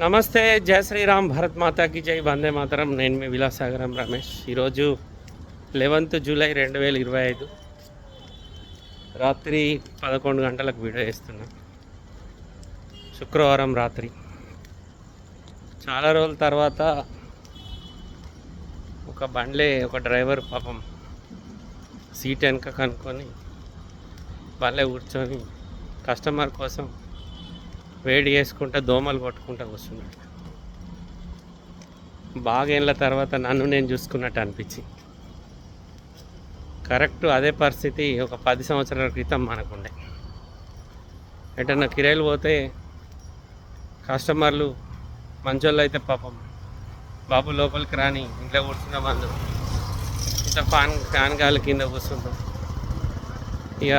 నమస్తే జయ శ్రీరామ్ భరత్ మాతాకి జై వందే మాతరం. నేను మీ విలాసాగరం రమేష్. ఈరోజు లెవెన్త్ జూలై రెండు వేల ఇరవై ఐదు రాత్రి పదకొండు గంటలకు వీడియో వేస్తున్నా శుక్రవారం రాత్రి. చాలా రోజుల తర్వాత ఒక బండ్లే ఒక డ్రైవర్ పాపం సీట్ వెనక కనుక్కొని బండ్లే కూర్చొని కస్టమర్ కోసం వేడి చేసుకుంటా దోమలు కొట్టుకుంటా కూర్చున్నాడు బాగేళ్ళ ఏళ్ళ తర్వాత నన్ను నేను చూసుకున్నట్టు అనిపించింది. కరెక్ట్ అదే పరిస్థితి ఒక పది సంవత్సరాల క్రితం మనకుండే. ఎటన్నా కిరాయిలు పోతే కస్టమర్లు మంచోళ్ళు అయితే పాపం. బాబు లోపలికి రాని ఇంట్లో కూర్చున్న మందు. ఇంత ఫ్యాన్ ఫ్యాన్ గాలి కింద కూర్చుంటాం ఇక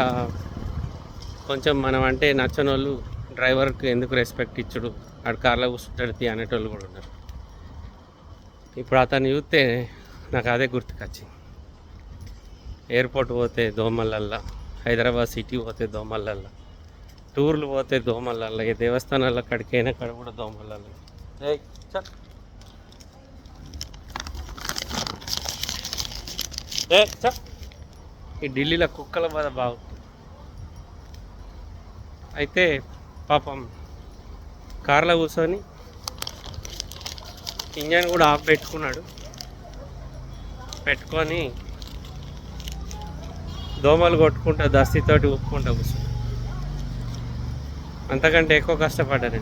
కొంచెం మనం అంటే నచ్చని వాళ్ళు డ్రైవర్కి ఎందుకు రెస్పెక్ట్ ఇచ్చుడు? ఆడు కార్లో కూర్చుంటాడు తీ అనేటోళ్ళు కూడా ఉన్నారు. ఇప్పుడు అతను చూస్తే నాకు అదే గుర్తుకొచ్చింది. ఎయిర్పోర్ట్ పోతే దోమలల్లా హైదరాబాద్ సిటీ పోతే దోమలల్లా టూర్లు పోతే దోమలల్లా ఈ దేవస్థానాల కడికైనా కడ కూడా దోమలల్లా. ఏ ఈ ఢిల్లీలో కుక్కల బాధ బాగుంటుంది అయితే పాపం కార్లో కూర్చొని ఇంజన్ కూడా ఆఫ్ పెట్టుకున్నాడు. పెట్టుకొని దోమలు కొట్టుకుంటా దస్తితోటి ఉప్పుకుంటా కూర్చున్నాడు అంతకంటే ఎక్కువ కష్టపడ్డాను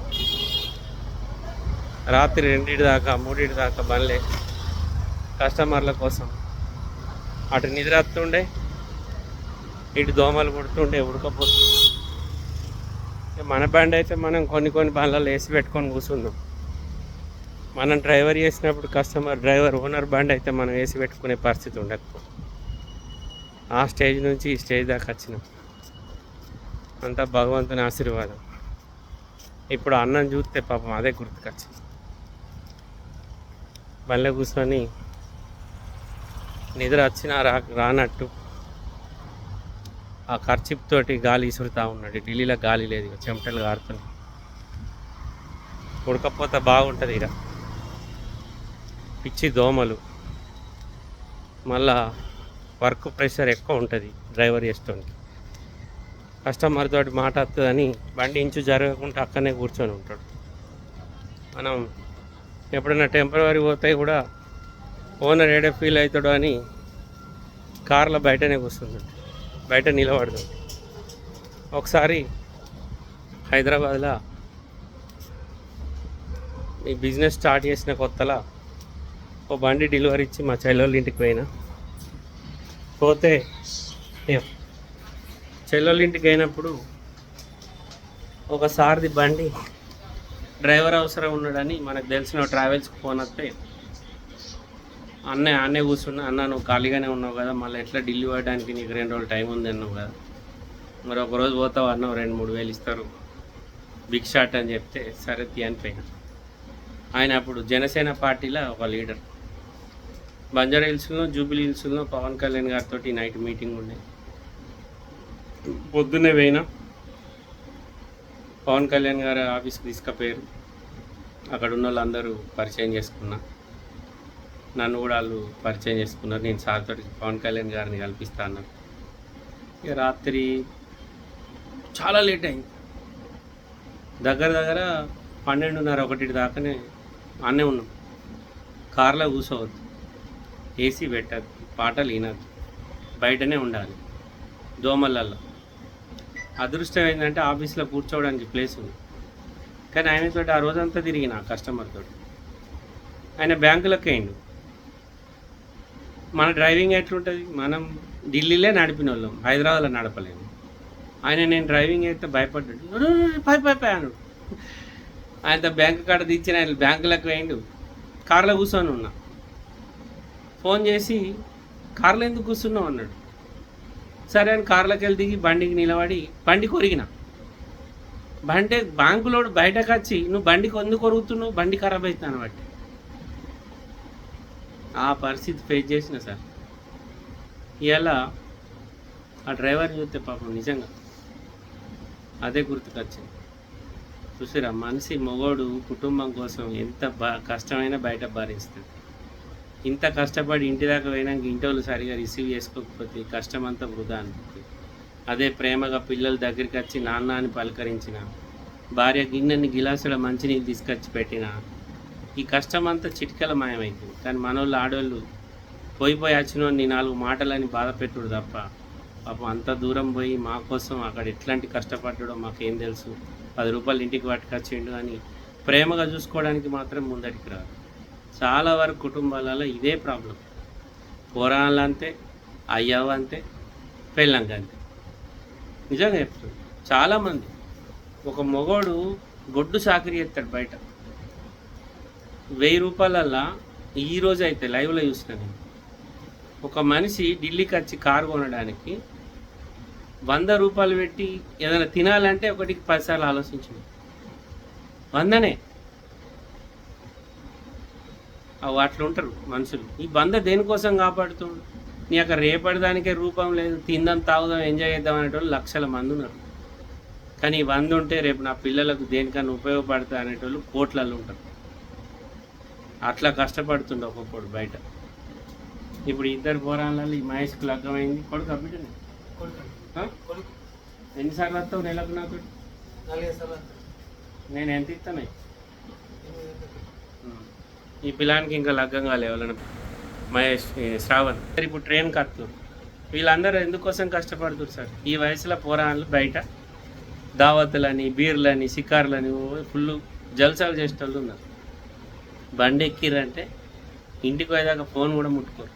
రాత్రి రెండింటి దాకా మూడింటి దాకా బండ్లే. కస్టమర్ల కోసం అటు నిద్ర వస్తుండే ఇటు దోమలు కొడుతుండే ఉడకపోతుండే. మన బండి అయితే మనం కొన్ని కొన్ని బండ్లలో వేసి పెట్టుకొని కూర్చుందాం మనం డ్రైవర్ చేసినప్పుడు కస్టమర్ డ్రైవర్ ఓనర్ బండి అయితే మనం వేసి పెట్టుకునే పరిస్థితి ఉండదు ఆ స్టేజ్ నుంచి ఈ స్టేజ్ దాకా వచ్చినాం. అంతా భగవంతుని ఆశీర్వాదం. ఇప్పుడు అన్నం చూస్తే పాపం అదే గుర్తుకొచ్చింది. బండ్లో కూర్చొని నిద్ర వచ్చినా రా రానట్టు ఆ ఖర్చిప్ తోటి గాలి ఇసురుతా ఉన్నాడు. ఢిల్లీలో గాలి లేదు చెమటలు కారుతున్నాయి ఉడకపోతే బాగుంటుంది ఇక. పిచ్చి దోమలు. మళ్ళా వర్క్ ప్రెషర్ ఎక్కువ ఉంటుంది డ్రైవర్ చేసేటోనికి. కస్టమర్ తోటి మాట వస్తుందని బండి ఇంచు జరగకుండా అక్కడనే కూర్చొని ఉంటాడు. మనం ఎప్పుడైనా టెంపరీ పోతే కూడా ఓనర్ ఏడే ఫీల్ అవుతాడు అని కార్లో బయటనే కూర్చుంటాడు బయట నిలబడదాం. ఒకసారి హైదరాబాద్లో ఈ బిజినెస్ స్టార్ట్ చేసిన కొత్తలా ఓ బండి డెలివరీ ఇచ్చి మా చెల్లెళ్ళ ఇంటికి పోయినా. పోతే చెల్లెళ్ళ ఇంటికి అయినప్పుడు ఒకసారిది బండి డ్రైవర్ అవసరం ఉన్నాడని మనకు తెలిసిన ట్రావెల్స్కి ఫోన్ వస్తే అన్నే అన్నే కూర్చున్నా. అన్న నువ్వు ఖాళీగానే ఉన్నావు కదా మళ్ళీ ఎట్లా ఢిల్లీ పోయడానికి నీకు రెండు రోజులు టైం ఉంది అన్నావు కదా. మరి ఒక రోజు పోతావు అన్నావు రెండు మూడు వేలు ఇస్తారు. బిగ్ షాట్ అని చెప్తే సరే అని పోయినా. ఆయన అప్పుడు జనసేన పార్టీలో ఒక లీడర్. బంజారా హిల్స్లో జూబిలీ హిల్స్లో పవన్ కళ్యాణ్ గారితో నైట్ మీటింగ్ ఉండే. పొద్దున్నే పోయినా. పవన్ కళ్యాణ్ గారు ఆఫీస్కి తీసుకుపోయారు. అక్కడ ఉన్న వాళ్ళందరూ పరిచయం చేసుకున్నా. నన్ను కూడా వాళ్ళు పరిచయం చేసుకున్నారు. నేను సార్ తోటి పవన్ కళ్యాణ్ గారిని కల్పిస్తా అన్నారు ఇక రాత్రి చాలా లేట్ అయింది. దగ్గర దగ్గర పన్నెండున్నర ఒకటి దాకానే అన్నే ఉన్నాం. కార్లో కూర్చోవద్దు ఏసీ పెట్టద్దు. పాటలు వినద్దు. బయటనే ఉండాలి. దోమలల్లో. అదృష్టం ఏంటంటే ఆఫీస్లో కూర్చోవడానికి ప్లేస్ ఉంది. కానీ ఆయనతో ఆ రోజంతా తిరిగిన కస్టమర్తో ఆయన బ్యాంకులకు అయిండు. మన డ్రైవింగ్ ఎట్లుంటుంది? మనం ఢిల్లీలో నడిపిన వాళ్ళం హైదరాబాద్లో నడపలేము. ఆయన నేను డ్రైవింగ్ అయితే భయపడ్డాడు. పై పై పై అను ఆయన బ్యాంక్ కాడ తెచ్చిన ఆయన బ్యాంకులకు వేయండు. కార్లో కూర్చొని ఉన్నా. ఫోన్ చేసి కార్లో ఎందుకు కూర్చున్నావు? అన్నాడు. సరే అని కార్లోకి వెళ్ళి దిగి బండికి నిలబడి బండి కొరిగిన. బండి బ్యాంకులోడు బయటకు వచ్చి నువ్వు బండికి ఎందుకు కొరుగుతున్నావు? బండి ఖరాబ్ అవుతుంది బట్టి. ఆ పరిస్థితి ఫేస్ చేసిన సార్. ఇలా ఆ డ్రైవర్ చూస్తే పాపం నిజంగా అదే గుర్తుకొచ్చింది. చూసిరా మనిషి మొగోడు కుటుంబం కోసం ఎంత బా కష్టమైనా బయట భరిస్తుంది ఇంత కష్టపడి ఇంటి దాకా పోయినాక ఇంటి వాళ్ళు సరిగా రిసీవ్ చేసుకోకపోతే కష్టం అంతా వృధా అనిపిస్తుంది అదే ప్రేమగా పిల్లల దగ్గరికి వచ్చి నాన్న అని పలకరించిన భార్య గిన్నెని గిలాసుల మంచినీళ్ళు తీసుకొచ్చి పెట్టిన ఈ కష్టం అంతా చిటికల మాయమైంది కానీ మనోళ్ళు ఆడోళ్ళు పోయి పోయి వచ్చిన నీ నాలుగు మాటలని బాధ పెట్టుడు తప్ప పాపం అంత దూరం పోయి మా కోసం అక్కడ ఎట్లాంటి కష్టపడ్డాడో మాకేం తెలుసు. పది రూపాయలు ఇంటికి పట్టుకొచ్చిండు అని ప్రేమగా చూసుకోవడానికి మాత్రం ముందటికి రాదు. చాలా వరకు కుటుంబాలలో ఇదే ప్రాబ్లం. పోరాళ్ళు అంతే అయ్యావు అంతే పెళ్ళంక అంతే నిజంగా చెప్తుంది చాలామంది ఒక మొగోడు గొడ్డు సాకిరి చేస్తాడు బయట. వెయ్యి రూపాయలల్లా ఈ రోజు అయితే లైవ్లో చూసిన నేను. ఒక మనిషి ఢిల్లీకి వచ్చి కారు కొనడానికి వంద రూపాయలు పెట్టి ఏదైనా తినాలంటే ఒకటికి పదిసార్లు ఆలోచించింది. వందనే. అవి అట్లా ఉంటారు మనుషులు. ఈ బంద దేనికోసం కాపాడుతుండు? నీ అక్కడ రేపటి దానికే రూపం లేదు తిందాం తాగుదాం ఎంజాయ్ చేద్దాం అనేటోళ్ళు లక్షల మంది ఉన్నారు. కానీ వంద ఉంటే రేపు నా పిల్లలకు దేనికన్నా ఉపయోగపడతా అనేటోళ్ళు కోట్లలో ఉంటారు. అట్లా కష్టపడుతుండే ఒక్కొక్కడు బయట. ఇప్పుడు ఇద్దరు పోరాళ్ళలో ఈ మహేష్కి లగ్గమైంది. కొడుకు బిడ్డనే? ఎన్నిసార్లు వస్తావు నెలకు నాకు? నేను ఎంత ఇస్తాను? ఈ పిల్లానికి ఇంకా లగ్గం కాలే వాళ్ళని మహేష్ శ్రావణ్. సరే ఇప్పుడు ట్రైన్కి వస్తారు వీళ్ళందరూ ఎందుకోసం కష్టపడుతున్నారు సార్? ఈ వయసులో పోరాళ్ళు బయట. దావతులని బీర్లని షికార్లని ఫుల్ జల్సాలు చేసే వాళ్ళు ఉన్నారు. బండి ఎక్కిరంటే ఇంటికి పోయేదాకా ఫోన్ కూడా ముట్టుకోరు.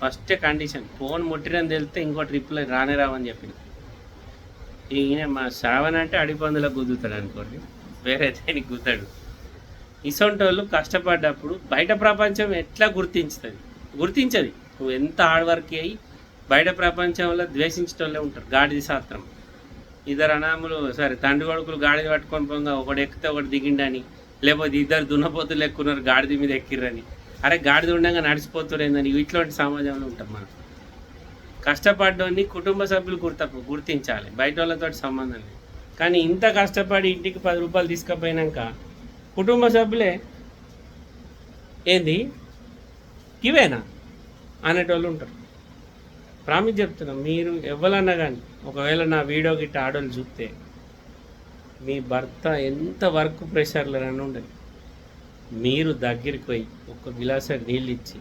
ఫస్ట్ కండిషన్ ఫోన్ ముట్టిరని తెలిస్తే ఇంకో ట్రిప్లో రానే రావని చెప్పింది. ఈయన మా శ్రావణ అంటే అడిపందులకు గుద్దుతాడు అనుకోండి వేరే దానికి గుద్దాడు ఇసొంటి వాళ్ళు కష్టపడ్డప్పుడు బయట ప్రపంచం ఎట్లా గుర్తించుతుంది? గుర్తించదు. నువ్వు ఎంత హార్డ్ వర్క్ అయ్యి బయట ప్రపంచంలో ద్వేషించేటోళ్ళే ఉంటారు గాడిది శాస్త్రం. ఇద్దరు అనాములు సారీ తండ్రి కొడుకులు గాడిద పట్టుకొని పోగా ఒకడు ఎక్కితే ఒకటి దిగిండని లేకపోతే ఇద్దరు దున్నపోతులు ఎక్కున్నారు గాడిద మీద ఎక్కిర్రని. అరే గాడిద ఉండగా నడిచిపోతురేందని ఇట్లాంటి సమాజంలో ఉంటాం మనం. కష్టపడ్డోని కుటుంబ సభ్యులు గుర్త గుర్తించాలి. బయట వాళ్ళతో సంబంధం లేదు. కానీ ఇంత కష్టపడి ఇంటికి పది రూపాయలు తీసుకుపోయినాక కుటుంబ సభ్యులే ఏంది? ఇవేనా? అనేటోళ్ళు ఉంటారు. ప్రామిస్ చెప్తున్నాం మీరు ఎవరన్నా కానీ ఒకవేళ నా వీడియో గిట్ట ఆడోళ్ళు చూస్తే మీ భర్త ఎంత వర్క్ ప్రెషర్లో రన్ ఉండదు. మీరు దగ్గరికి పోయి ఒక గిలాస నీళ్ళు ఇచ్చి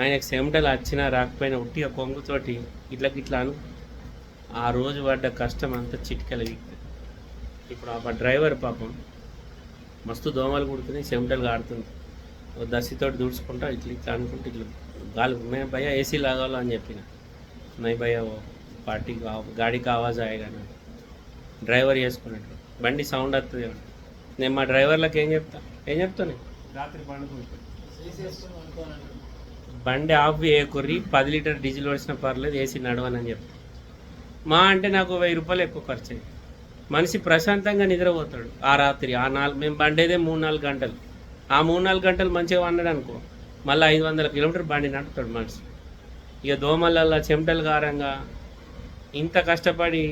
ఆయనకు చెమటలు వచ్చినా రాకపోయినా ఉట్టిగా కొంగుతోటి ఇట్లా ఇట్లా అను. ఆ రోజు పడ్డ కష్టం అంతా చిటికల వీక్తుంది ఇప్పుడు ఆ డ్రైవర్ పాపం మస్తు దోమలు కుడుతున్నాయి చెమటలు కాడుతుంది ఒక దశతోటి దుడుచుకుంటా ఇట్లా ఇట్లా అనుకుంటే ఇట్లా గాలి నేను భయ ఏసీ లాగాలో అని చెప్పిన. నై భయ పార్టీ గాడికి ఆవాజ్ ఆయగానే డ్రైవర్ చేసుకున్నట్టు. బండి సౌండ్ వస్తుంది. నేను మా డ్రైవర్లకు ఏం చెప్తా? ఏం చెప్తాను రాత్రి బండి ఆఫ్ చేయకుర్రి పది లీటర్ డీజిల్ వచ్చిన పర్లేదు ఏసీ నడవనని చెప్తా. మా అంటే నాకు వెయ్యి రూపాయలు ఎక్కువ ఖర్చు అయ్యింది మనిషి ప్రశాంతంగా నిద్రపోతాడు. ఆ రాత్రి ఆ నాలుగు మేము బండేదే మూడు నాలుగు గంటలు. ఆ మూడు నాలుగు గంటలు మంచిగా వండాడు అనుకో మళ్ళీ ఐదు వందల కిలోమీటర్ బండి నడుపుతాడు మనిషి. ఇక దోమలల్లో చెమటలు కారంగా ఇంత కష్టపడి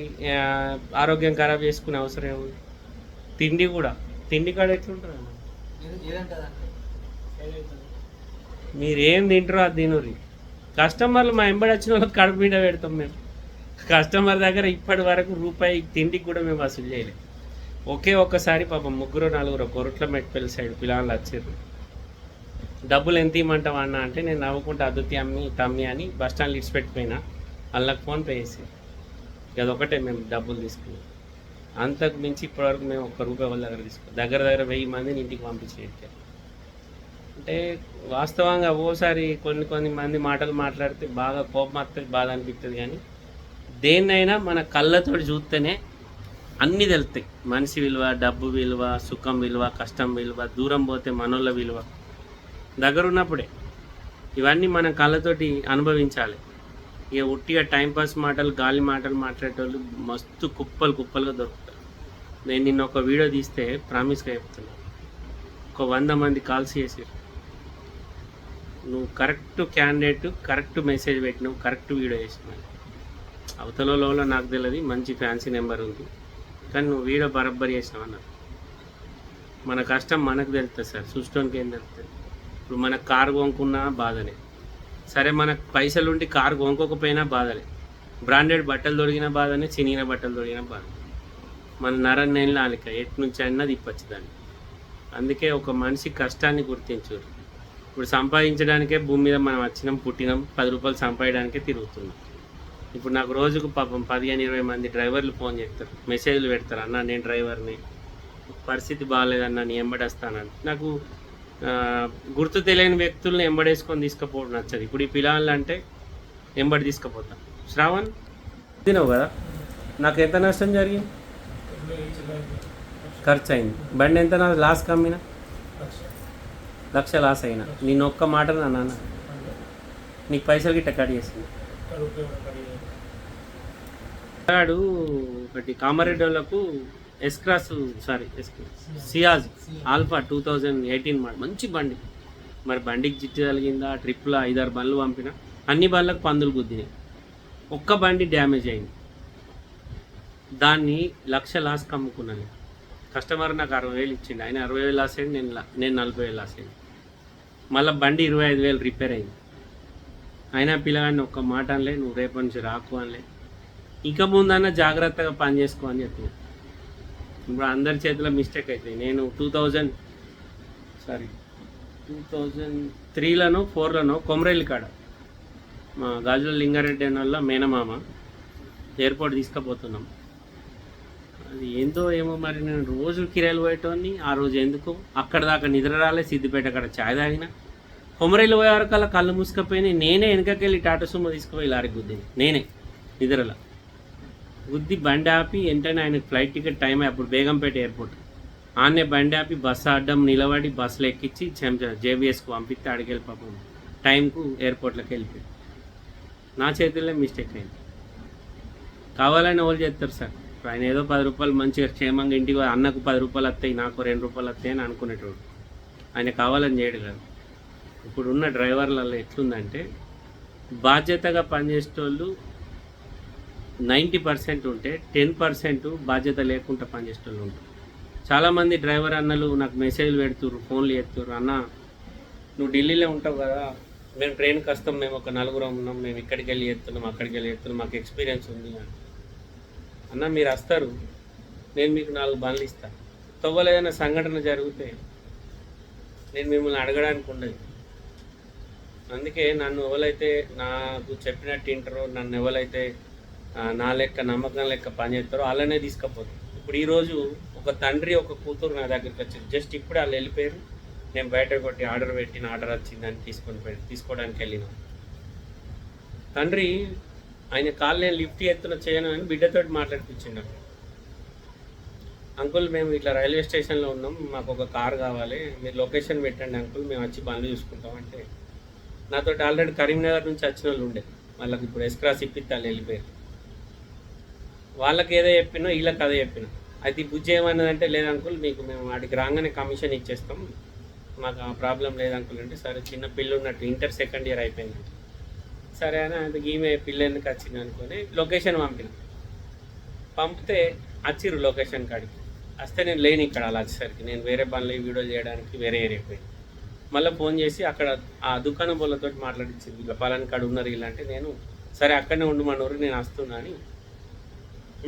ఆరోగ్యం ఖరాబ్ చేసుకునే అవసరం ఏముంది? తిండి కూడా. తిండి కాడ ఎట్లుంటుంది అన్న? మీరు ఏం తింటారో అది తినరు కస్టమర్లు మా ఎంబడి వచ్చిన వాళ్ళకి కడుపు పెడతాం మేము. కస్టమర్ దగ్గర ఇప్పటి వరకు రూపాయి తిండికి కూడా మేము వసూలు చేయలేదు ఒకే ఒక్కసారి పాపం ముగ్గురు నలుగురు కొరట్ల మెట్పల్లి సైడ్ పిల్లలు వచ్చారు డబ్బులు ఎంత ఇమ్మంటావు అన్న అంటే నేను నవ్వుకుంటే అద్దుతి అమ్మి తమ్మి అని బస్ స్టాండ్ లిడ్స్ పెట్టిపోయినా వాళ్ళకి ఫోన్ పే చేసి. అదొకటే మేము డబ్బులు తీసుకున్నాం. అంతకు మించి ఇప్పటివరకు మేము ఒక్క రూపాయి వాళ్ళ దగ్గర తీసుకో దగ్గర దగ్గర వెయ్యి మందిని ఇంటికి పంపించేది అంటే వాస్తవంగా ఓసారి కొన్ని కొన్ని మంది మాటలు మాట్లాడితే బాగా కోపం వస్తుంది బాధ అనిపిస్తుంది కానీ దేన్నైనా మన కళ్ళతో చూస్తేనే అన్నీ తెలుస్తాయి మనిషి విలువ డబ్బు విలువ సుఖం విలువ కష్టం విలువ దూరం పోతే మనోళ్ళ విలువ. దగ్గర ఉన్నప్పుడే ఇవన్నీ మన కళ్ళతోటి అనుభవించాలి. ఇక ఉట్టిగా టైంపాస్ మాటలు గాలి మాటలు మాట్లాడేటోళ్ళు మస్తు కుప్పలు కుప్పలుగా దొరుకుతాయి. నేను నిన్న ఒక వీడియో తీస్తే ప్రామిస్గా చెప్తున్నాను ఒక వంద మంది కాల్స్ చేసారు నువ్వు కరెక్ట్ క్యాండిడేట్ కరెక్ట్ మెసేజ్ పెట్టినావు కరెక్ట్ వీడియో చేసినావు. అవతలలో నాకు తెలియదు మంచి ఫ్యాన్సీ నెంబర్ ఉంది. కానీ నువ్వు వీడియో బరబ్బర్ చేసినావు అన్నారు మన కష్టం మనకు తెలుస్తుంది సార్ చూసుకోనికి ఏం తెలుస్తుంది? ఇప్పుడు మన కారు కొనుక్కున్నా బాధనే సరే మనకు పైసలు ఉండి కారు కొనుక్కోకపోయినా బాధలే. బ్రాండెడ్ బట్టలు దొరికిన బాధనే చినిగిన బట్టలు దొరికిన బాధ మన నర నెల ఎటు నుంచి అయినా తిప్పచ్చు దాన్ని. అందుకే ఒక మనిషి కష్టాన్ని గుర్తించరు. ఇప్పుడు సంపాదించడానికే భూమి మీద మనం వచ్చినాం పుట్టినాం పది రూపాయలు సంపాదించడానికే తిరుగుతున్నాం. ఇప్పుడు నాకు రోజుకు పాపం పదిహేను ఇరవై మంది డ్రైవర్లు ఫోన్ చేస్తారు మెసేజ్లు పెడతారు అన్న నేను డ్రైవర్ని పరిస్థితి బాగాలేదన్న నేను ఎంబడేస్తానని నాకు గుర్తు తెలియని వ్యక్తుల్ని ఎంబడేసుకొని తీసుకుపోవడం నచ్చదు. ఇప్పుడు ఈ పిల్లలు అంటే ఎంబడి తీసుకుపోతాను శ్రావణ్? తినవు కదా? నాకు ఎంత నష్టం జరిగింది? ఖర్చు అయింది బండి ఎంత నా లాస్ కమ్మినా? లక్ష లాస్ అయినా. నేను ఒక్క మాట నా నాన్న. నీకు పైసలు గిట్ట కట్ చేసింది. వాడు ఒకటి కామారెడ్డిలకు S Cross sorry S Ciaz Alpha two thousand eighteen model మంచి బండి. మరి బండికి జిట్టు కలిగిందా ట్రిప్లో ఐదారు బండ్లు పంపిన. అన్ని బండ్లకు పందులు గుద్దినాయి. ఒక్క బండి డ్యామేజ్ అయింది. దాన్ని లక్ష లాస్ కమ్ముకున్నాను కస్టమర్ నాకు అరవై వేలు ఇచ్చిండు. ఆయన అరవై వేలు లాస్ అయింది నేను నేను నలభై వేలు లాస్ అయింది. మళ్ళీ బండి ఇరవై ఐదు వేలు రిపేర్ అయింది. అయినా పిల్లగాడిని ఒక్క మాట అనలే నువ్వు రేపటి నుంచి రాకు అనలే. ఇంకా ముందన్నా జాగ్రత్తగా పని చేసుకో అని చెప్పిన. ఇప్పుడు అందరి చేతిలో మిస్టేక్ అవుతుంది నేను two thousand sorry two thousand త్రీలోనో ఫోర్లోనో కొమరేలి కాడ మా గాజుల లింగారెడ్డి అన్న వాళ్ళ మేనమామ ఎయిర్పోర్ట్ తీసుకుపోతున్నాం. అది ఏందో ఏమో మరి నేను రోజు కిరాయిలు పోయేటోని ఆ రోజు ఎందుకు? అక్కడ దాకా నిద్ర రాలే సిద్దిపేట అక్కడ ఛాయ్ తాగిన. కొమరైలు పోయే వరకు అలా కళ్ళు మూసుకపోయి నేనే వెనకకెళ్ళి టాటా సుమో తీసుకుపోయి లారీ గుద్దిని. నేనే నిద్రలో. గుద్ది బండి ఆపి వెంటనే ఆయన ఫ్లైట్ టికెట్ టైం అప్పుడు బేగంపేట ఎయిర్పోర్ట్. ఆనే బండి ఆపి బస్సు అడ్డం నిలబడి బస్సులు ఎక్కించి చెంచా జేబీఎస్కు పంపిస్తే అడిగెళ్ళి పాపం టైంకు ఎయిర్పోర్ట్లోకి వెళ్ళిపోయి నా చేతుల్లో మిస్టేక్ అయింది. కావాలని వాళ్ళు చేస్తారు సార్? ఆయన ఏదో పది రూపాయలు మంచిగా క్షేమంగా ఇంటికి అన్నకు పది రూపాయలు వస్తాయి నాకు రెండు రూపాయలు వస్తాయి అని అనుకునేటోడు. ఆయన కావాలని చేయడం కాదు. ఇప్పుడున్న డ్రైవర్లలో ఎట్లుందంటే బాధ్యతగా పనిచేసేటోళ్ళు నైంటీ పర్సెంట్ ఉంటే టెన్ పర్సెంట్ బాధ్యత లేకుండా పనిచేసేటోళ్ళు ఉంటారు. చాలామంది డ్రైవర్ అన్నలు నాకు మెసేజ్లు పెడుతుర్రు ఫోన్లు చేస్తుర్రు అన్న నువ్వు ఢిల్లీలో ఉంటావు కదా మేము ట్రైన్కి వస్తాం మేము ఒక నలుగురం ఉన్నాం మేము ఇక్కడికి వెళ్ళి చేస్తున్నాం అక్కడికి వెళ్ళి చేస్తున్నాం మాకు ఎక్స్పీరియన్స్ ఉంది అని. అన్న మీరు వస్తారు. నేను మీకు నాలుగు బండ్లు ఇస్తాను తవ్వలు ఏదైనా సంఘటన జరిగితే నేను మిమ్మల్ని అడగడానికి ఉండదు. అందుకే నన్ను ఎవరైతే నాకు చెప్పినట్టు వింటారో నన్ను ఎవరైతే నా లెక్క నమ్మకం లెక్క పనిచేస్తారో అలానే తీసుకుపోతారు ఇప్పుడు ఈరోజు ఒక తండ్రి ఒక కూతురు నా దగ్గరికి వచ్చింది జస్ట్ ఇప్పుడు వాళ్ళు వెళ్ళిపోయారు. నేను బయట కొట్టి ఆర్డర్ పెట్టిన ఆర్డర్ వచ్చిందని తీసుకొని పోయి తీసుకోవడానికి వెళ్ళిన. తండ్రి ఆయన కాళ్ళు నేను లిఫ్ట్ ఎత్తున చేయను అని బిడ్డతోటి మాట్లాడిపించిండు. అంకుల్ మేము ఇట్లా రైల్వే స్టేషన్లో ఉన్నాం మాకు ఒక కార్ కావాలి మీరు లొకేషన్ పెట్టండి అంకుల్ మేము వచ్చి బండ్లు చూసుకుంటాం అంటే. నాతో ఆల్రెడీ కరీంనగర్ నుంచి వచ్చిన వాళ్ళు ఉండే వాళ్ళకి ఇప్పుడు ఎస్క్రాస్ ఇప్పిస్తాను వాళ్ళు వెళ్ళిపోయారు. వాళ్ళకి ఏదో చెప్పినో వీళ్ళకి అదే చెప్పిన. అయితే ఈ బుజ్జి ఏమన్నదంటే లేదు అంకుల్ మీకు మేము వాడికి రాగానే కమిషన్ ఇచ్చేస్తాం మాకు ఆ ప్రాబ్లం లేదు అంకుల్ అంటే సరే చిన్న పిల్లలు ఉన్నట్టు ఇంటర్ సెకండ్ ఇయర్ అయిపోయింది సరే అని అది ఈమె పిల్ల ఎందుకు వచ్చింది అనుకొని లొకేషన్ పంపిన. పంపితే వచ్చిర్రు లొకేషన్ కాడికి. వస్తే నేను లేని ఇక్కడ అలా వచ్చేసరికి నేను వేరే పనులు వీడియో చేయడానికి వేరే ఏరియా మళ్ళీ ఫోన్ చేసి అక్కడ ఆ దుకాణం వాళ్ళతో మాట్లాడించింది. ఇలా పలాని కాడ ఉన్నారు ఇలా అంటే నేను సరే అక్కడనే ఉండమన్నారు నేను వస్తున్నా అని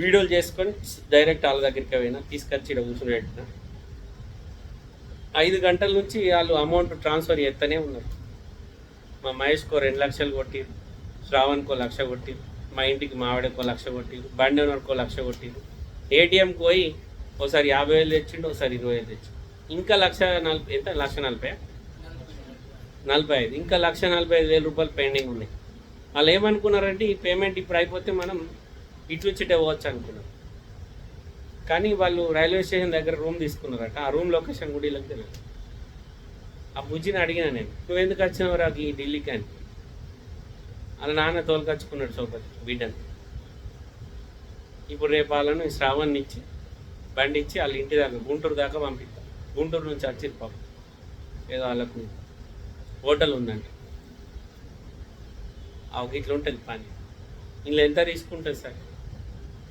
వీడియోలు చేసుకొని డైరెక్ట్ వాళ్ళ దగ్గరికి పోయినా. తీసుకొచ్చి ఇక్కడ కూర్చుని పెట్టిన. ఐదు గంటల నుంచి వాళ్ళు అమౌంట్ ట్రాన్స్ఫర్ చేస్తూనే ఉన్నారు. మా మహేష్కో రెండు లక్షలు కొట్టిరు శ్రావణ్కో లక్ష కొట్టిరు మా ఇంటికి మావిడకో లక్ష కొట్టిరు బండి ఓనర్కో లక్ష కొట్టిరు. ఏటీఎంకి పోయి ఒకసారి యాభై వేలు తెచ్చిండు ఒకసారి ఇరవై వేలు తెచ్చిండు. ఇంకా లక్ష నలభై ఎంత? లక్ష నలభై? నలభై ఐదు. ఇంకా లక్ష నలభై ఐదు వేల రూపాయలు పెండింగ్ ఉన్నాయి. వాళ్ళు ఏమనుకున్నారంటే ఈ పేమెంట్ ఇప్పుడు అయిపోతే మనం ఇటు ఇచ్చిటే పోవచ్చు అనుకున్నారు. కానీ వాళ్ళు రైల్వే స్టేషన్ దగ్గర రూమ్ తీసుకున్నారట. ఆ రూమ్ లొకేషన్ కూడా వీళ్ళకి తెలియదు. ఆ బుజ్జిని అడిగిన నేను నువ్వు ఎందుకు వచ్చినావు రా ఈ ఢిల్లీకి అని వాళ్ళ నాన్న తోలుకొచ్చుకున్నాడు సోపతి బిడ్డను. ఇప్పుడు రేపు వాళ్ళను శ్రావణ్ ఇచ్చి బండి ఇచ్చి వాళ్ళ ఇంటి దాకా గుంటూరు దాకా పంపిస్తాం. గుంటూరు నుంచి వచ్చి పాపం. ఏదో వాళ్ళకు హోటల్ ఉందండి ఆ ఇట్లా ఉంటుంది పని. ఇందులో ఎంత తీసుకుంటుంది సార్?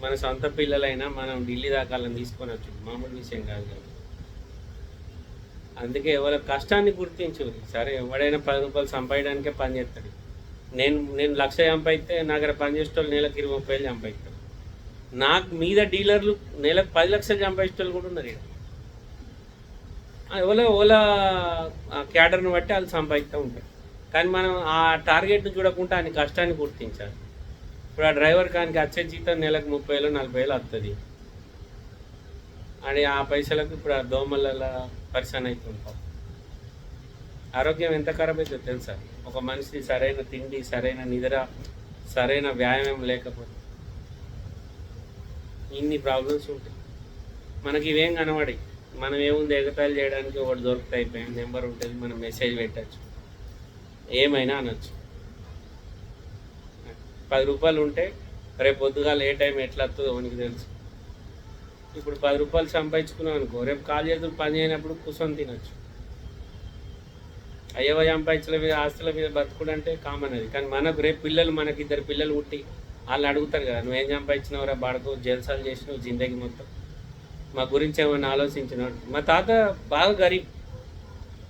మన సొంత పిల్లలైనా మనం ఢిల్లీ దాకా వాళ్ళని తీసుకొని వచ్చి మామూలు విషయం కాదు కదా. అందుకే ఎవరి కష్టాన్ని గుర్తించు సరే ఎవడైనా పది రూపాయలు సంపాదడానికే పని చేస్తాడు. నేను నేను లక్ష సంపాదిస్తే నా దగ్గర పని చేసేటోళ్ళు నెలకు ఇరవై ముప్పై వేలు సంపాదిస్తారు. నాకు మీద డీలర్లు నెలకు పది లక్షలు సంపాదించేటోళ్ళు కూడా ఉన్నారు ఇక్కడ. ఎవరో ఓలా క్యాడర్ని బట్టి వాళ్ళు సంపాదిస్తూ ఉంటారు. కానీ మనం ఆ టార్గెట్ని చూడకుండా ఆయన కష్టాన్ని గుర్తించాలి. ఇప్పుడు ఆ డ్రైవర్ కానికి వచ్చే జీతం నెలకు ముప్పై వేలు నలభై వేలు వస్తుంది అని ఆ పైసలకు ఇప్పుడు ఆ దోమల పరిశాన్ అవుతుంటాం ఆరోగ్యం ఎంత ఖరాబ్ అవుతుంది తెలుసా? ఒక మనిషి సరైన తిండి సరైన నిద్ర సరైన వ్యాయామం లేకపోతే ఇన్ని ప్రాబ్లమ్స్ ఉంటాయి. మనకి ఇవేం కనబడి మనం ఏముంది ఎగతాళి చేయడానికి ఒకటి దొరుకుతాయి అయిపోయాం నెంబర్ ఉంటుంది మనం మెసేజ్ పెట్టచ్చు. ఏమైనా అనొచ్చు. పది రూపాయలు ఉంటే రేపు పొద్దుగాల ఏ టైం ఎట్లా వస్తుందో మనకి తెలుసు. ఇప్పుడు పది రూపాయలు సంపాదించుకున్నాం అనుకో రేపు కాలు చేతులు పని చేయనప్పుడు కూర్చొని తినొచ్చు. అయ్యవ సంపాదించల మీద ఆస్తుల మీద బతుకుడంటే కామన్ అది. కానీ మనకు రేపు పిల్లలు మనకి ఇద్దరు పిల్లలు పుట్టి వాళ్ళు అడుగుతారు కదా నువ్వేం సంపాదించినవరా బాడకు జల్సాలు చేసినావు జిందగీ మొత్తం. మా గురించి ఏమైనా ఆలోచించినాడు మా తాత బాగా గరీబ్.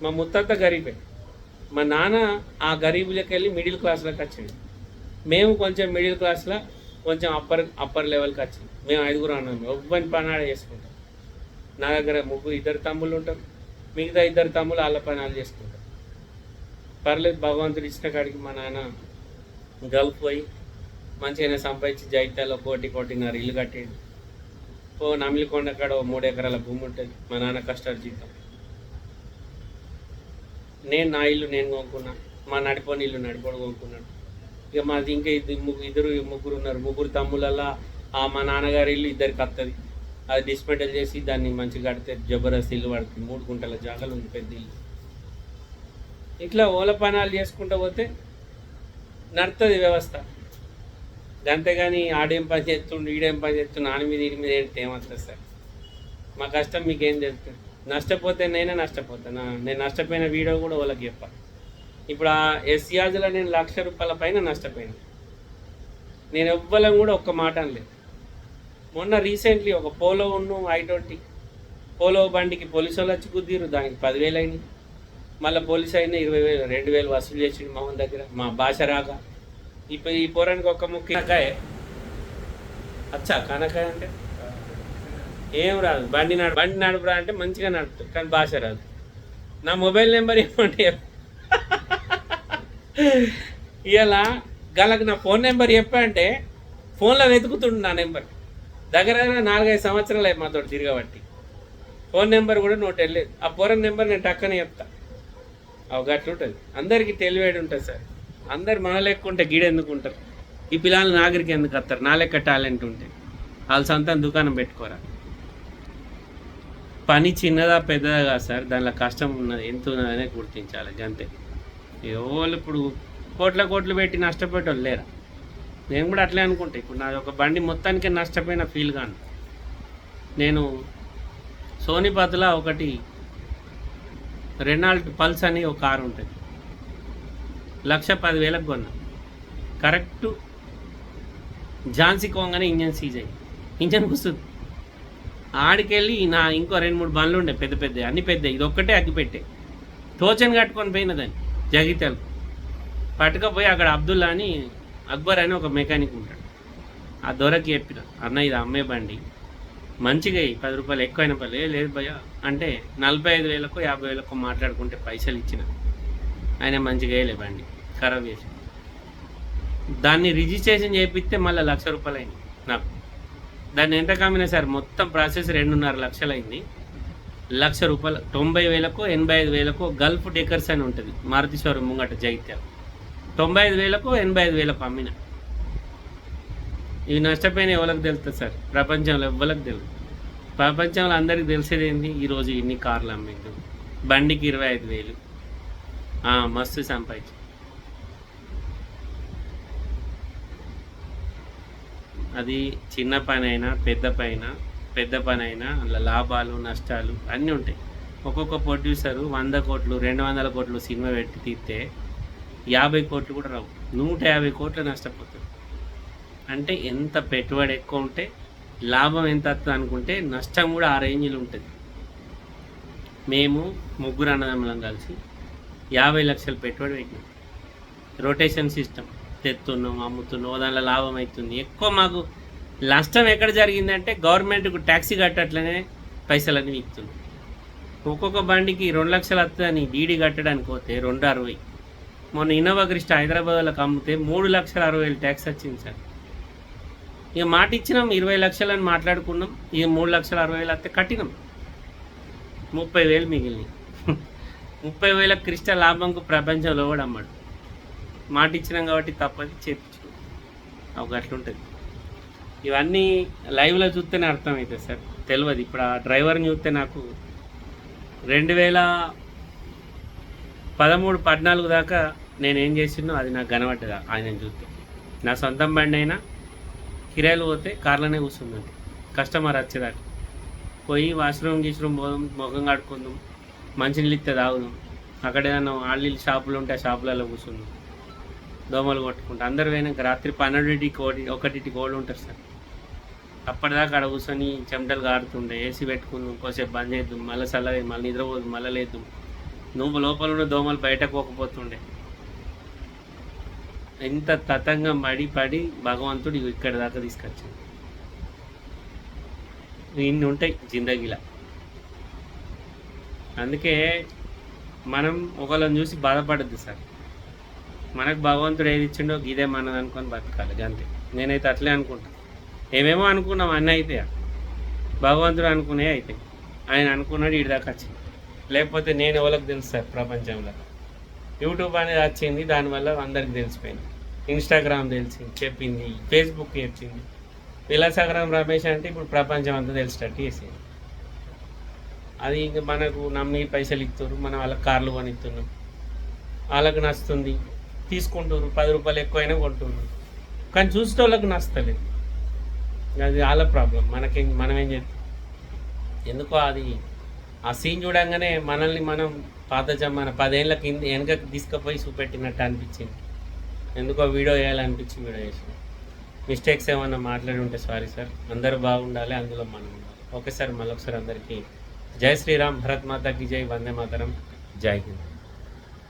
మా ముత్తాత గరీబే. మా నాన్న ఆ గరీబులకి వెళ్ళి మిడిల్ క్లాస్లోకి వచ్చింది మేము కొంచెం మిడిల్ క్లాస్లో కొంచెం అప్పర్ అప్పర్ లెవెల్కి వచ్చింది. మేము ఐదుగురు అన్నాం ఒవ్వని పనాడ చేసుకుంటాం. నా దగ్గర ముగ్గురు ఇద్దరు తమ్ముళ్ళు ఉంటారు. మిగతా ఇద్దరు తమ్ముళ్ళు వాళ్ళ పనాలు చేసుకుంటారు. పర్లేదు భగవంతుడు ఇచ్చిన కాడికి మా నాన్న గల్ఫ్ పోయి మంచిగానే సంపాదించి జైత్యాలో కోటి కోటిన్నర ఇల్లు కట్టేది ఓ నమిలికొండ కాడ ఓ మూడు ఎకరాల భూమి ఉంటుంది. మా నాన్న కష్టాలు జీతం. నేను నా ఇల్లు నేను కొనుక్కున్నా. మా నడిపోని ఇల్లు నడిపోడు కొనుక్కున్నాడు. ఇక మాది ఇంకా ఇద్దరు ముగ్గురు ఇద్దరు ముగ్గురు ఉన్నారు ముగ్గురు తమ్ములల్లా మా నాన్నగారి ఇల్లు ఇద్దరికి వస్తుంది అది డిస్మెంటల్ చేసి దాన్ని మంచిగా కడితే జబర్దస్త్ ఇల్లు పడుతుంది. మూడు గుంటల జాగాలు ఉంది పెద్ద ఇల్లు. ఇట్లా ఓల పనాలు చేసుకుంటూ పోతే నడుతుంది వ్యవస్థ. అంతేగాని ఆడేం పని చేస్తుండు ఈడేం పని చేస్తుండు ఆడి మీద ఈడి మీద ఏంటి ఏమవుతుంది సార్? మా కష్టం మీకేం తెలుస్తుంది నష్టపోతే. నేనే నష్టపోతాను నేను నష్టపోయిన వీడియో కూడా వాళ్ళకి చెప్పాలి ఇప్పుడు ఆ ఎస్యాజ్లో నేను లక్ష రూపాయల పైన నష్టపోయాను. నేను ఎవ్వరం కూడా ఒక్క మాట అనలేదు. మొన్న రీసెంట్లీ ఒక పోలో ఉన్ను ఐ ట్వంటీ. పోలో బండికి పోలీసు వాళ్ళు వచ్చి కుదిరు దానికి పదివేలు అయినాయి. మళ్ళీ పోలీసు అయినా ఇరవై వేలు రెండు వేలు వసూలు చేసిండు మా దగ్గర. మా భాష రాక. ఇప్పుడు ఈ పోరానికి ఒక ముఖ్య అచ్చా కనకాయ అంటే? ఏం రాదు. బండి నడు బండి నడుపురా అంటే మంచిగా నడుపుతుంది కానీ భాష రాదు. నా మొబైల్ నెంబర్ ఏమంటే ఇలా గలకు నా ఫోన్ నెంబర్ చెప్పా అంటే ఫోన్లో వెతుకుతుండు నా నెంబర్. దగ్గర నాలుగైదు సంవత్సరాలు అయ్యి మాతో తిరగబట్టి. ఫోన్ నెంబర్ కూడా నోట్ వెళ్ళేది ఆ పొరం నెంబర్ నేను టక్కనే చెప్తా. అవి ఉంటుంది. అందరికీ తెలివేడు ఉంటుంది సార్. అందరు మన లెక్క ఉంటే గీడ ఎందుకు ఉంటారు ఈ పిల్లలు నాగరికి ఎందుకు వస్తారు నా లెక్క టాలెంట్ ఉంటే. వాళ్ళ సొంతం దుకాణం పెట్టుకోరా. పని చిన్నదా పెద్దదా కాదు సార్. దానిలో కష్టం ఉన్నది ఎంత ఉన్నదనే గుర్తించాలి. అంతే ఎవరు ఇప్పుడు కోట్ల కోట్లు పెట్టి నష్టపోయేటోళ్ళు లేరా? నేను కూడా అట్లే అనుకుంటా. ఇప్పుడు నాది ఒక బండి మొత్తానికే నష్టపోయిన ఫీల్ కాను నేను సోనిపత్లో ఒకటి రెనాల్ట్ పల్స్ అని ఒక కారు ఉంటుంది. లక్ష పదివేలకు కొన్నా. కరెక్ట్ ఝాన్సీ కోంగానే ఇంజన్ సీజ్ అయ్యి. ఇంజన్ కూస్తుంది ఆడికెళ్ళి నా ఇంకో రెండు మూడు బండ్లు ఉండే పెద్ద పెద్ద అన్ని పెద్ద. ఇది ఒక్కటే అగ్గిపెట్టే. తోచని కట్టుకొని పోయినదని జగిత్యాలకు. పట్టుకపోయి అక్కడ అబ్దుల్లా అని అక్బర్ అని ఒక మెకానిక్ ఉంటాడు. ఆ దొరకి చెప్పిన అన్న ఇది అమ్మే బండి. మంచిగా పది రూపాయలు ఎక్కువైన పర్లే లేదు భయ అంటే నలభై ఐదు వేలకు యాభై వేలకు మాట్లాడుకుంటే పైసలు ఇచ్చిన. ఆయన మంచిగా వేయలే బండి ఖరాబ్ చేసి. దాన్ని రిజిస్ట్రేషన్ చేపిస్తే మళ్ళీ లక్ష రూపాయలు అయింది నాకు. దాన్ని ఎంత కమ్మినా సార్ మొత్తం ప్రాసెస్ రెండున్నర లక్షలు అయింది లక్ష రూపాయలు తొంభై వేలకు ఎనభై ఐదు వేలకు గల్ఫ్ డెకర్స్ అని ఉంటుంది. మారుతి షోరూమ్ ముంగట జైత్యాలు. తొంభై ఐదు వేలకు ఎనభై ఐదు వేలకు అమ్మిన. ఇవి నష్టపోయిన ఎవరికి తెలుస్తుంది సార్? ప్రపంచంలో ఎవరికి తెలుసు. ప్రపంచంలో అందరికి తెలిసేది ఏంటి ఈరోజు ఇన్ని కార్లు అమ్మిండు. బండికి ఇరవై ఐదు వేలు మస్తు సంపాదించు. అది చిన్న పని అయినా పెద్ద పైన పెద్ద పని అయినా అందులో లాభాలు నష్టాలు అన్నీ ఉంటాయి. ఒక్కొక్క ప్రొడ్యూసరు వంద కోట్లు రెండు వందల కోట్లు సినిమా పెట్టి తీస్తే యాభై కోట్లు కూడా రావు. నూట యాభై కోట్లు నష్టపోతుంది అంటే ఎంత పెట్టుబడి ఎక్కువ ఉంటే లాభం ఎంత వస్తుంది అనుకుంటే నష్టం కూడా ఆ రేంజ్లో ఉంటుంది. మేము ముగ్గురు అన్నదమ్ములం కలిసి యాభై లక్షలు పెట్టుబడి పెట్టినాం. Rotation system. తెస్తున్నాం అమ్ముతున్నాం దానిలో లాభం అవుతుంది ఎక్కువ మాకు నష్టం ఎక్కడ జరిగిందంటే గవర్నమెంట్కు ట్యాక్సీ కట్టట్లనే పైసలన్నీ ఇస్తున్నాం ఒక్కొక్క బండికి రెండు లక్షలు వస్తుందని డీడీ కట్టడానికి పోతే రెండు అరవై. మొన్న ఇన్నోవా క్రిస్ట హైదరాబాద్లోకి అమ్మితే మూడు లక్షల అరవై వేలు ట్యాక్స్ వచ్చింది సార్. ఇక మాట ఇచ్చినాం ఇరవై లక్షలని మాట్లాడుకున్నాం ఇక మూడు లక్షల అరవై వేలు వస్తే కట్టినాం. ముప్పై వేలు మిగిలినాయి. ముప్పై వేల క్రిస్టా లాభంకు ప్రపంచంలో కూడా అమ్మాడు. మాట ఇచ్చినాం కాబట్టి తప్పది చేపించు ఒక అట్లుంటుంది. ఇవన్నీ లైవ్లో చూస్తేనే అర్థమవుతుంది సార్. తెలియదు ఇప్పుడు ఆ డ్రైవర్ని చూస్తే నాకు రెండు వేల పదమూడు పద్నాలుగు దాకా నేను ఏం చేసినో అది నాకు కనబడ్డదా. ఆయన చూస్తే నా సొంతం బండి అయినా కిరాయిలు పోతే కార్లోనే కూర్చుందండి కస్టమర్ వచ్చేదాకా. పోయి వాష్రూమ్ గీష్రూమ్ పోదాం ముఖం కడుకుందాం మంచినీళ్ళు ఇస్తే తాగుదాం. అక్కడ ఏదైనా వాళ్ళు షాపులు ఉంటే ఆ షాపులలో కూర్చుందాం. దోమలు కొట్టుకుంటా. అందరు పోయినాక రాత్రి పన్నెండింటికి కోడి ఒకటింటికి కోళ్ళు ఉంటారు సార్. అప్పటిదాకా అక్కడ కూర్చొని చెమటలు కారుతుండే. ఏసీ పెట్టుకుందాం కోసేపు బంద్ చేద్దాం మళ్ళీ చల్లగా మళ్ళీ నిద్రపోదు మళ్ళీ లేద్దాం. నువ్వు లోపల ఉన్న దోమలు బయటకు పోకపోతుండే. ఎంత తతంగా మడి పడి భగవంతుడు ఇక్కడ దాకా తీసుకొచ్చాడు. ఇన్ని ఉంటాయి జిందగీలా. అందుకే మనం ఒకళ్ళని చూసి బాధపడద్దు సార్. మనకు భగవంతుడు ఏది ఇచ్చిండో ఇదే మనది అనుకొని బతకాలి అంతే నేనైతే అట్లే అనుకుంటా. ఏమేమో అనుకున్నాం అన్నీ అయితే భగవంతుడు అనుకునే అయితే ఆయన అనుకున్నాడు ఇటు దాకా వచ్చింది. లేకపోతే నేను ఎవరికి తెలుసు సార్ ప్రపంచంలో? యూట్యూబ్ అనేది వచ్చింది దానివల్ల అందరికి తెలిసిపోయింది. ఇన్స్టాగ్రామ్ తెలిసింది చెప్పింది ఫేస్బుక్ చెప్పింది. విలాసగరం రమేష్ అంటే ఇప్పుడు ప్రపంచం అంతా తెలిసేటట్టు చేసేది. అది ఇంక మనకు నమ్మి పైసలు ఇస్తారు మనం వాళ్ళకి కార్లు కొనిస్తున్నాం వాళ్ళకి నచ్చుతుంది తీసుకుంటారు పది రూపాయలు ఎక్కువైనా కొంటున్నారు కానీ చూస్తే వాళ్ళకి నచ్చలేదు అది వాళ్ళ ప్రాబ్లం మనకేం మనం ఏం చేస్తాం? ఎందుకో అది ఆ సీన్ చూడంగానే మనల్ని మనం పాత జమాన పదేళ్ళ కింద వెనక తీసుకుపోయి చూపెట్టినట్టు అనిపించింది. ఎందుకో వీడియో వేయాలనిపించి వీడియో చేసిన. మిస్టేక్స్ ఏమన్నా మాట్లాడి ఉంటే సారీ సార్. అందరూ బాగుండాలి అందులో మనం ఉండాలి. ఓకే సార్ మళ్ళొకసారి అందరికీ జై శ్రీరామ్ భరత్ మాతాకి జై వందే మాతరం. జై హింద్.